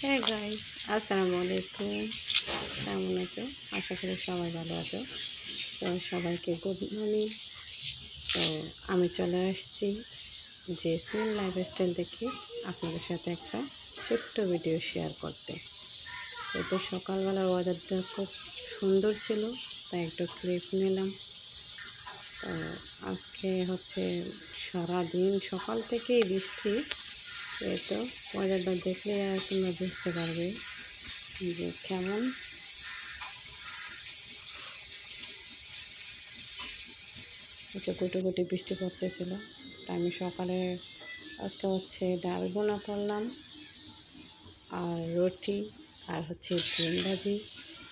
হ্যাঁ গাইস আসসালামু আলাইকুম কেমন আছো? আশা করি সবাই ভালো আছো। তো সবাইকে গুড মর্নিং তো আমি চলে আসছি যে স্মেল লাইফস্টাইল দেখে আপনাদের সাথে একটা ছোট্ট ভিডিও শেয়ার করতে। তো সকালবেলার ওয়েদারটা খুব সুন্দর ছিল, তাই একটু ক্লিপ নিলাম। তো আজকে হচ্ছে সারাদিন সকাল থেকেই বৃষ্টি। এই তো ওয়েদারটা দেখলে আর তোমরা বুঝতে পারবে যে কেমন। হচ্ছে গুটি বৃষ্টি পড়তেছিল, তা আমি সকালে আজকে হচ্ছে ডাল বোনা করলাম, আর রুটি, আর হচ্ছে ডিম ভাজি।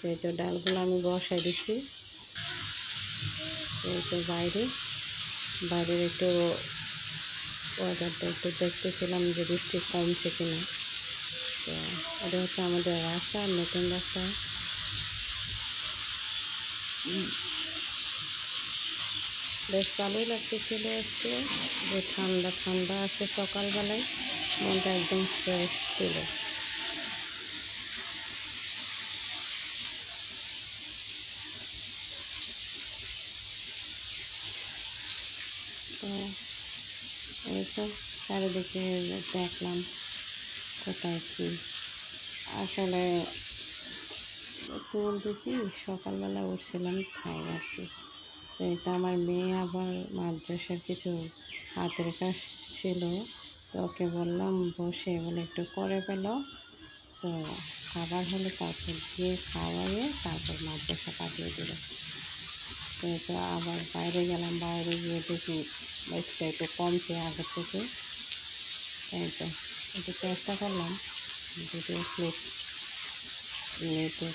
এই তো ডালগুলো আমি বসাই দিছি। এই তো বাইরে, বাইরের একটু ওয়েদারটা একটু দেখতেছিলাম যে বৃষ্টি কমছে কিনা। তো এটা হচ্ছে আমাদের রাস্তা, নতুন রাস্তা। বেশ ভালোই লাগতেছিল আজকে, যে ঠান্ডা ঠান্ডা আছে সকালবেলায়, মনটা একদম ফ্রেশ ছিল। তো এই তো চারিদিকে দেখলাম কোথায় কি। আসলে বলতে কি, সকালবেলা উঠছিলাম খাই আর কি তো এটা আমার মেয়ে আবার মাদ্রাসার কিছু হাতের কাজ ছিল, তো ওকে বললাম, বসে বলে একটু করে পেল তো খাবার হলে তারপর গিয়ে খাওয়াইয়ে তারপর মাদ্রাসা পাঠিয়ে দিল। তো তো আবার বাইরে গেলাম, বাইরে গিয়ে দেখি বৃষ্টিটা একটু কমছে আগের থেকে। এই তো, একটু চেষ্টা করলাম। ভিডিও ক্লিপ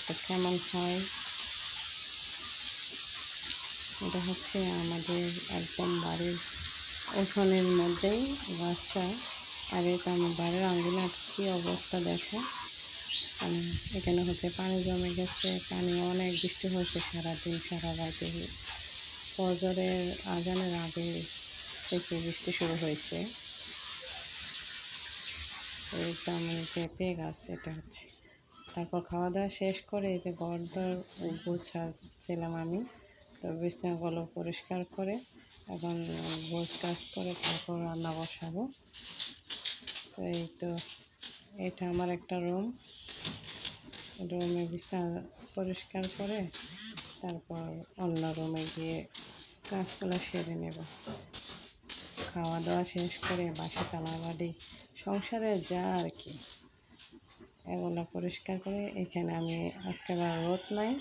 তো কেমন হয়। এটা হচ্ছে আমাদের একদম বাড়ির উঠোনের মধ্যেই গাছটা। আর এটা আমার বাড়ির আঙ্গুলার কী অবস্থা দেখো। এখানে হচ্ছে পানি জমে গেছে, পানি অনেক বৃষ্টি হয়েছে সারাদিন, সারা রাতে। ফজরের আজানের আগে থেকে বৃষ্টি শুরু হয়েছে। আমার পেঁপে গাছ, এটা হচ্ছে। তারপর খাওয়া দাওয়া শেষ করে এই যে ঘরদর গুছাচ্ছিলাম আমি, তো বিছনাগুলো পরিষ্কার করে এখন গোছ কাজ করে তারপর রান্না বসাবো। তো এই তো, এটা আমার একটা রুম। রুমে বিছনা পরিষ্কার করে তারপর অন্য রুমে গিয়ে কাজগুলো সেরে নেব। খাওয়া দাওয়া শেষ করে বাসা তালাবাড়ি সংসারে যা আর কি। এগুলো পরিষ্কার করে এখানে আমি আজকে আর রোদ নাই,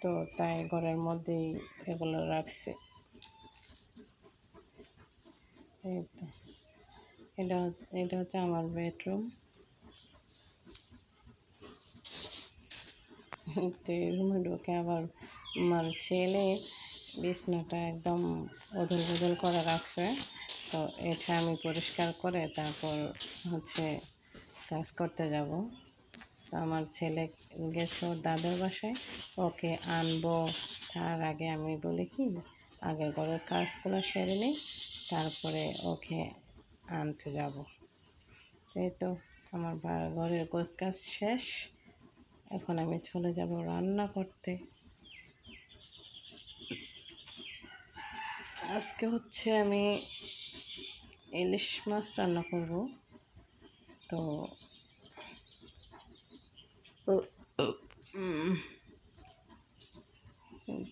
তো তাই ঘরের মধ্যেই এগুলো রাখছি। এই তো। এটা এটা হচ্ছে আমার বেডরুম। ঢুকে আবার আমার ছেলে বিছনাটা একদম অদল বদল করে রাখছে। তো এটা আমি পরিষ্কার করে তারপর হচ্ছে কাজ করতে যাব। তো আমার ছেলে গেছে ওর দাদার বাসায়। ওকে আনব। তার আগে আমি বলি কি আগে ঘরের কাজগুলো সেরে নিই, তারপরে ওকে আনতে যাব। এই তো, আমার ঘরের গোছ কাজ শেষ। এখন আমি চলে যাব রান্না করতে। আজকে হচ্ছে আমি ইলিশ মাছ রান্না করব। তো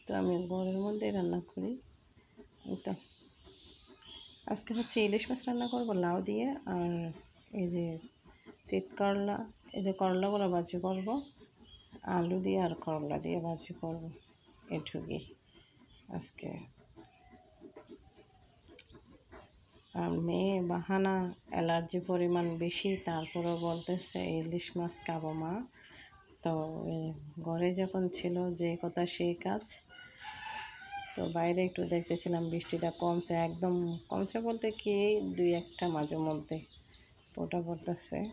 তো আমি ঘরের মধ্যে রান্না করি। তো। আজকে হচ্ছে ইলিশ মাছ রান্না করব লাউ দিয়ে, আর এই যে তিত করলা এই যে করলাগুলো ভাজি করব। আলু দিয়ে আর করলা দিয়ে ভাজি করব এটুকুই আজকে। আর মেয়ে বাহানা অ্যালার্জি পরিমাণ বেশি, তারপরেও বলতেছে ইলিশ মাছ খাব মা। তো ঘরে যখন ছিল যে কথা সেই কাজ। তো বাইরে একটু দেখতেছিলাম বৃষ্টিটা কমছে, একদম কমছে বলতে কি দুই একটা মাঝে মধ্যে। পোটা পড়তেছে।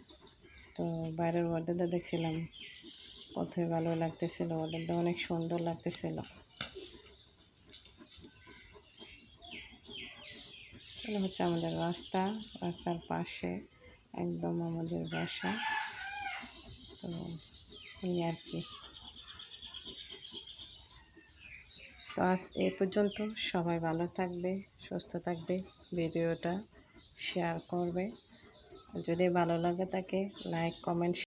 তো বাইরের ওয়েদারটা দেখছিলাম কতই ভালো লাগতেছিল ওয়েদারটা অনেক সুন্দর লাগতেছিল। হচ্ছে আমাদের রাস্তা, রাস্তার পাশে একদম আমাদের বাসা। তো এই আর কি। তো আজ এ পর্যন্ত সবাই ভালো থাকবে, সুস্থ থাকবে, ভিডিওটা শেয়ার করবে। যদি ভালো লাগে থাকে লাইক, কমেন্ট